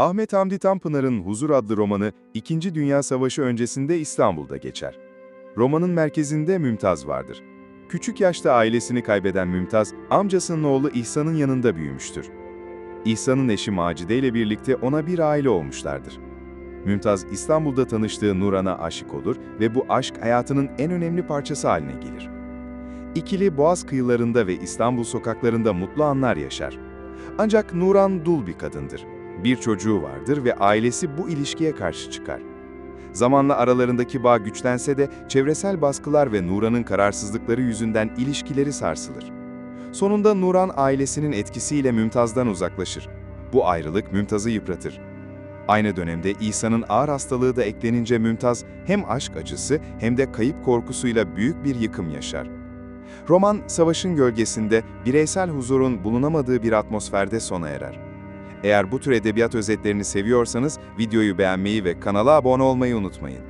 Ahmet Hamdi Tanpınar'ın Huzur adlı romanı 2. Dünya Savaşı öncesinde İstanbul'da geçer. Romanın merkezinde Mümtaz vardır. Küçük yaşta ailesini kaybeden Mümtaz, amcasının oğlu İhsan'ın yanında büyümüştür. İhsan'ın eşi Macide ile birlikte ona bir aile olmuşlardır. Mümtaz İstanbul'da tanıştığı Nuran'a aşık olur ve bu aşk hayatının en önemli parçası haline gelir. İkili Boğaz kıyılarında ve İstanbul sokaklarında mutlu anlar yaşar. Ancak Nuran dul bir kadındır. Bir çocuğu vardır ve ailesi bu ilişkiye karşı çıkar. Zamanla aralarındaki bağ güçlense de çevresel baskılar ve Nuran'ın kararsızlıkları yüzünden ilişkileri sarsılır. Sonunda Nuran ailesinin etkisiyle Mümtaz'dan uzaklaşır. Bu ayrılık Mümtaz'ı yıpratır. Aynı dönemde İsa'nın ağır hastalığı da eklenince Mümtaz hem aşk acısı hem de kayıp korkusuyla büyük bir yıkım yaşar. Roman, savaşın gölgesinde bireysel huzurun bulunamadığı bir atmosferde sona erer. Eğer bu tür edebiyat özetlerini seviyorsanız videoyu beğenmeyi ve kanala abone olmayı unutmayın.